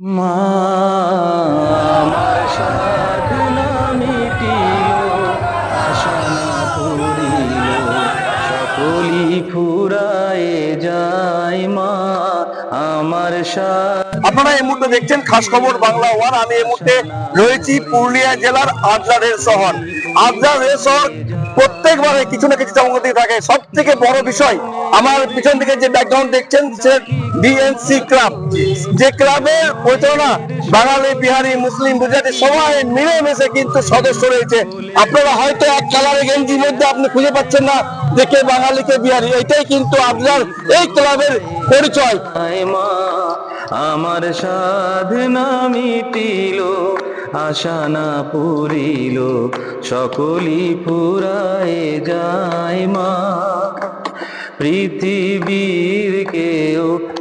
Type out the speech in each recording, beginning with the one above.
মা সকলি ফুরায়ে যায় মা, আমার আপনারা এই মুহূর্তে দেখছেন খাস খবর বাংলা ওয়ান। আমি এই মুহূর্তে রয়েছি পুরুলিয়া জেলার আদ্রা রেল শহর। আদ্রা রেল শহর প্রত্যেকবারে কিছু না কিছু চমকতি থাকে। সব থেকে বড় বিষয় আমার পিছন দিকে যে ব্যাকগ্রাউন্ড দেখছেন বিএনসি ক্লাব যে ক্লাবের পরিচালনা বাঙালি, বিহারি, মুসলিম, গুজরাটি সবাই মিলেমিশে কিন্তু সদস্য রয়েছে। আপনারা হয়তো এক কালারের গেঞ্জির মধ্যে আপনি খুঁজে পাচ্ছেন না যে কে বাঙালি, কে বিহারি। এটাই কিন্তু আপনার এই ক্লাবের পরিচয়। আমার সাধনা মিটিল। আশা না পুরিল সকলি পুরায় যায় মা। পৃথিবীর কেউ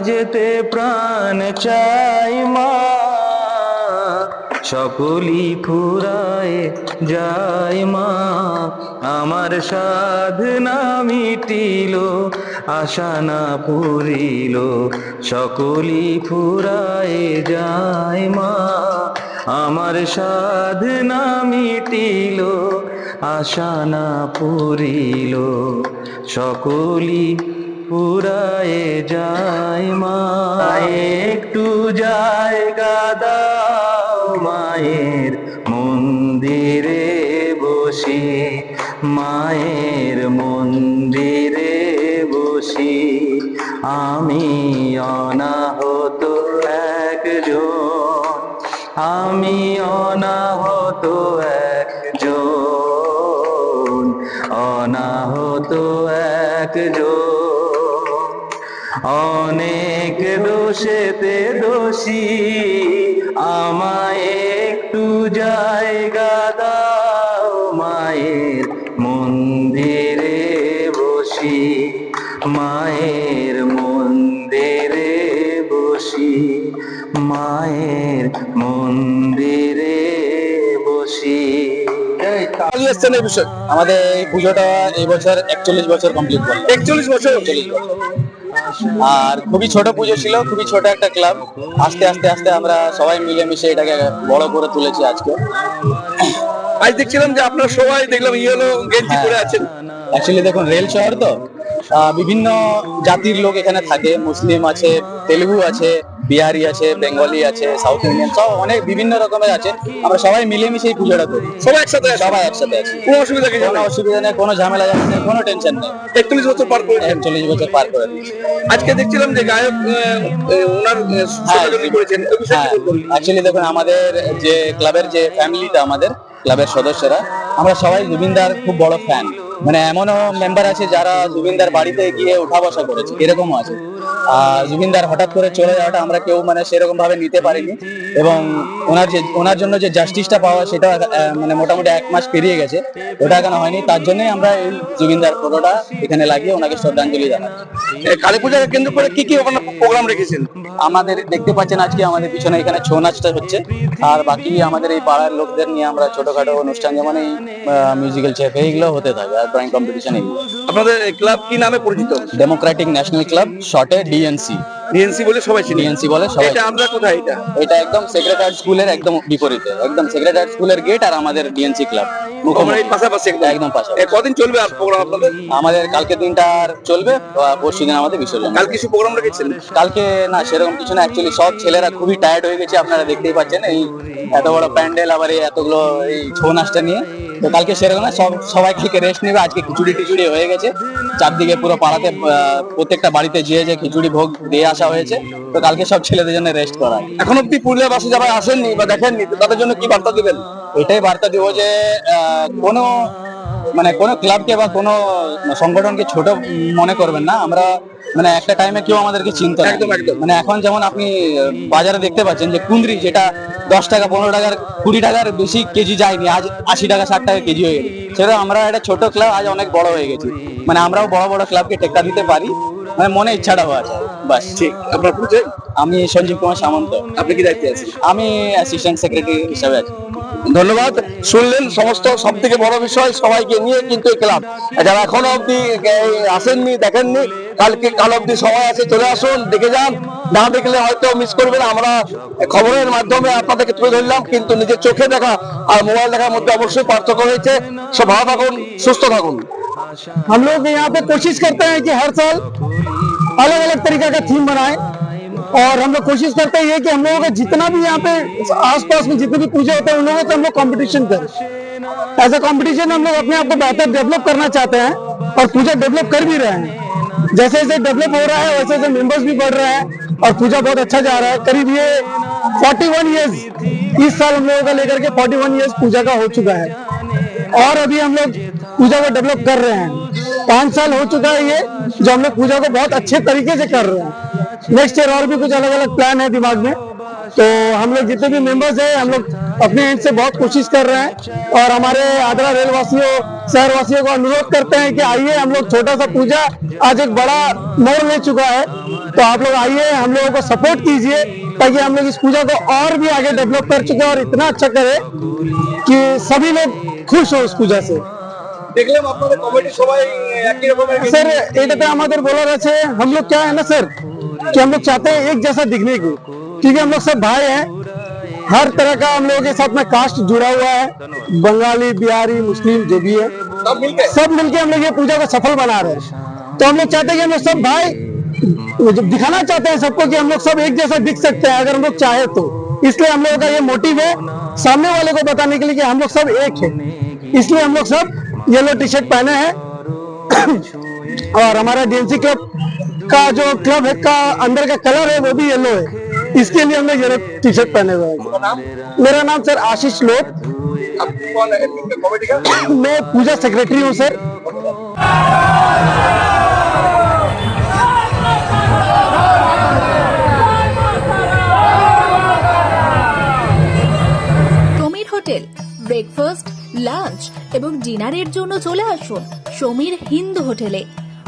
যেতে প্রাণ চাই মা। সকলি ফুরায় যায় মা। আমার সাধনা মিটিল, আশা না পুরিল সকলি ফুরায় যায় মা। আমার সাধনা মিটিল, আশা না পুরিল সকলি পুরায়ে যায় মা। একটু জায়গা দাও মায়ের মন্দিরে বসি। মায়ের মন্দিরে বসি। আমি অনাহত একজন। আমি অনাহত একজন। অনাহত একজন। অনেক দোষেতে দোষী আমায় একটু জায়গা দাও মায়ের মন্দিরে বসি মায়ের মন্দিরে বসি মায়ের মন্দিরে বসি। এই বিষয়। আমাদের এই পুজোটা এই বছর একচল্লিশ বছর কমপ্লিট করল একচল্লিশ বছর। আর খুবই ছোট পুজো ছিল খুবই ছোট একটা ক্লাব আস্তে আস্তে আস্তে আমরা সবাই মিলেমিশে এটাকে বড় করে তুলেছি আজকে। আজ দেখছিলাম যে আপনারা সবাই দেখলাম ইয়েলো গেঞ্জি পরে আছেন। অ্যাকচুয়ালি দেখুন রেল শহর তো। বিভিন্ন জাতির লোক এখানে থাকে। মুসলিম আছে তেলেগু আছে বিহারি আছে বেঙ্গলি আছে সাউথ ইন্ডিয়ান সব অনেক বিভিন্ন রকমের আছে। আমরা সবাই মিলেমিশে এই পুজোটা করি। সবাই একসাথে সবাই একসাথে আছি। কোনো অসুবিধা কিছু কোনো নেই অসুবিধা নেই কোনো ঝামেলা যাচ্ছে নেই কোনো টেনশন নেই। একচল্লিশ বছর পার করেছেন একচল্লিশ বছর পার করে আজকে দেখছিলাম যে গায়ক ওনার করেছেন। হ্যাঁ। অ্যাকচুয়ালি দেখুন আমাদের যে ক্লাবের যে ফ্যামিলিটা আমাদের ক্লাবের সদস্যরা আমরা সবাই জুবিনদার খুব বড় ফ্যান মানে এমনও মেম্বার আছে যারা জুবিনদার বাড়িতে গিয়ে উঠা বসা করেছে। এরকমও আছে। জুবিনদার হঠাৎ করে চলে যাওয়াটা আমরা কেউ মানে সেরকম ভাবে নিতে পারিনি। এবং ওনার যে ওনার জন্য যে জাস্টিসটা পাওয়া সেটা মানে মোটামুটি এক মাস পেরিয়ে গেছে। ওটা এখনও হয়নি? তার জন্যই আমরা এই জুবিনদার ফটোটা এখানে লাগিয়ে ওনাকে শ্রদ্ধাঞ্জলি জানাচ্ছি। এ, কালী পূজাকে কেন্দ্র করে কি কি ওখানে প্রোগ্রাম রেখেছেন? আমাদের দেখতে পাচ্ছেন আজকে আমাদের পিছনে এখানে ছৌ নাচটা হচ্ছে। আর বাকি আমাদের এই পাড়ার লোকদের নিয়ে আমরা ছোটখাটো অনুষ্ঠান যেমন এই মিউজিক্যাল চেয়ার এইগুলো হতে থাকে আর ড্রয়িং কম্পিটিশন এগুলো। আপনাদের ক্লাব কি নামে পরিচিত? ডেমোক্রেটিক ন্যাশনাল ক্লাব শর্টে ডিএনসি ডিএনসি বলে সবাই চিনি। ডিএনসি বলে সবাই এটা আমরা কোথায় এটা? এটা একদম সেক্রেটারি স্কুলের একদম বিপরীতে। একদম সেক্রেটারি স্কুলের গেট আর আমাদের ডিএনসি ক্লাব এই পাশাপাশি একদম। একদম পাশে এ, কদিন চলবে প্রোগ্রাম আপনাদের? আমাদের কালকে দিনটা আর চলবে পরশু দিন আমাদের বিসর্জন। কালকে কিছু প্রোগ্রাম রেখেছেন? কালকে না সেরকম কিছু না। অ্যাকচুয়ালি সব ছেলেরা খুবই টায়ার্ড হয়ে গেছে আপনারা দেখতেই পাচ্ছেন। এই এত বড় প্যান্ডেল আবার এই এতগুলো এই ছৌ নাচটা নিয়ে। তো কালকে সেরকম না, সব সবাই কালকে রেস্ট নেবে, আজকে খিচুড়ি টিচুড়ি হয়ে গেছে। চারদিকে পুরো পাড়াতে প্রত্যেকটা বাড়িতে যেয়ে যে খিচুড়ি ভোগ দিয়ে আসা হয়েছে। তো কালকে সব ছেলেদের জন্য রেস্ট করা এখন অব্দি পুরুলিয়া বাসে যারা আসেননি বা দেখেননি, তাদের জন্য কি বার্তা দিবেন? এটাই বার্তা দিব যে কোনো মানে কোনো ক্লাবকে বা কোনো সংগঠনকে ছোট মনে করবেন না। আমরা মানে একটা টাইমে কেউ আমাদেরকে চিন্তা একদম, একদম। মানে এখন যেমন আপনি বাজারে দেখতে পাচ্ছেন যে কুন্দ্রি যেটা দশ টাকা পনেরো টাকার কুড়ি টাকার বেশি কেজি যায়নি আজ আশি টাকা ষাট টাকা কেজি হয়ে গেছে। সেটা আমরা একটা ছোট ক্লাব আজ অনেক বড় হয়ে গেছি। মানে আমরাও বড় বড় ক্লাবকে টেক্কা দিতে পারি। মানে মনে ইচ্ছাটা হওয়া বাস। ঠিক। আপনার পরিচয়? আমি সঞ্জীব কুমার সামন্ত। আপনি কি দায়িত্বে আছেন? আমি অ্যাসিস্ট্যান্ট সেক্রেটারি হিসাবে আছি। ধন্যবাদ শুনলেন সমস্ত সব থেকে বড় বিষয় সবাইকে নিয়ে কিন্তু এই ক্লাব যারা এখনো অব্দি এই, আসেননি দেখেননি কালকে কাল অব্দি সময় আছে চলে আসুন দেখে যান না দেখলে হয়তো মিস করবেন আমরা খবরের মাধ্যমে আপনাদেরকে তুলে ধরলাম কিন্তু নিজের চোখে দেখা আর মোবাইল দেখার মধ্যে অবশ্যই পার্থক্য রয়েছে সব ভালো থাকুন সুস্থ থাকুন हम लोग यहाँ पे कोशिश करते हैं कि हर साल अलग अलग तरीका का थीम बनाए और हम लोग कोशिश करते हैं ये कि हम लोगों का जितना भी यहाँ पे आसपास में जितने भी पूजा होते हैं, उन लोगों से हम लोग कॉम्पिटिशन करें। एज अ कंपटीशन हम लोग अपने आप को बेहतर डेवलप करना चाहते हैं और पूजा डेवलप कर भी रहे हैं। जैसे जैसे डेवलप हो रहा है, वैसे वैसे मेंबर्स भी बढ़ रहे हैं और पूजा बहुत अच्छा जा रहा है। करीब ये 41 इयर्स इस साल हम लोगों का लेकर के 41 इयर्स पूजा का हो चुका है। और अभी हम लोग पूजा को डेवलप कर रहे हैं। पाँच साल हो चुका है ये, जो हम लोग पूजा को बहुत अच्छे तरीके से कर रहे हैं। नेक्स्ट ईयर और भी कुछ अलग अलग प्लान है दिमाग में तो हम लोग जितने भी मेंबर्स हैं हम लोग अपने एंड से बहुत कोशिश कर रहे हैं और हमारे आदरा रेल वासियों शहर वासियों को अनुरोध करते हैं कि आइए हम लोग छोटा सा पूजा आज एक बड़ा मोड़ ले चुका है तो आप लोग आइए हम लोगों को सपोर्ट कीजिए ताकि हम लोग इस पूजा को और भी आगे डेवलप कर चुके हैं और इतना अच्छा करें कि सभी लोग खुश हो इस पूजा से দেখলাম আপনাদের কমিটি সবাই একই রকমের सर এটাতে আমাদের বলার আছে हम लोग क्या है ना सर कि हम लोग चाहते हैं एक जैसा दिखने को। क्योंकि हम लोग सब भाई हैं। हर तरह का हम लोगों के साथ में कास्ट जुड़ा हुआ है। बंगाली, बिहारी, मुस्लिम, जो भी है। सब मिलके हम लोग ये पूजा को सफल बना रहे हैं। तो हम लोग चाहते हैं कि हम लोग सब भाई दिखाना चाहते हैं सबको कि हम लोग सब एक जैसा दिख सकते हैं, अगर हम लोग चाहे तो। इसलिए हम लोगों का ये मोटिव है, सामने वाले को बताने के लिए कि हम लोग सब एक है। इसलिए हम लोग सब येलो टी शर्ट पहने हैं। और हमारा डीएनसी क्लब का जो क्लब है का अंदर का कलर है वो भी येलो है इसके लिए हम लोग येलो टी शर्ट पहने हुए हैं मेरा नाम सर आशीष लोट আপনি কোন কমিটি का मैं पूजा सेक्रेटरी हूँ sir Samir hotel breakfast lunch এবং ডিনারের জন্য চলে আসুন সমীর হিন্দু হোটেলে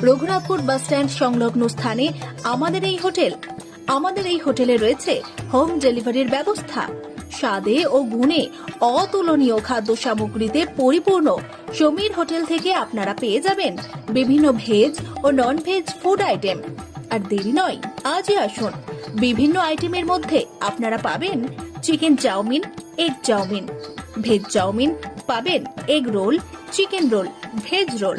রঘুনাথপুর বাস স্ট্যান্ড সংলগ্ন স্থানে আমাদের এই হোটেল। আমাদের এই হোটেলে রয়েছে হোম ডেলিভারির ব্যবস্থা। স্বাদে ও গুণে অতুলনীয় খাদ্য সামগ্রীতে পরিপূর্ণ। সমীর হোটেল থেকে আপনারা পেয়ে যাবেন বিভিন্ন ভেজ ও নন ভেজ ফুড আইটেম আর দেরি নয়, আজই আসুন। বিভিন্ন আইটেমের মধ্যে আপনারা পাবেন chicken chow mein egg chow mein. Veg chow mein পাবেন egg roll chicken roll veg roll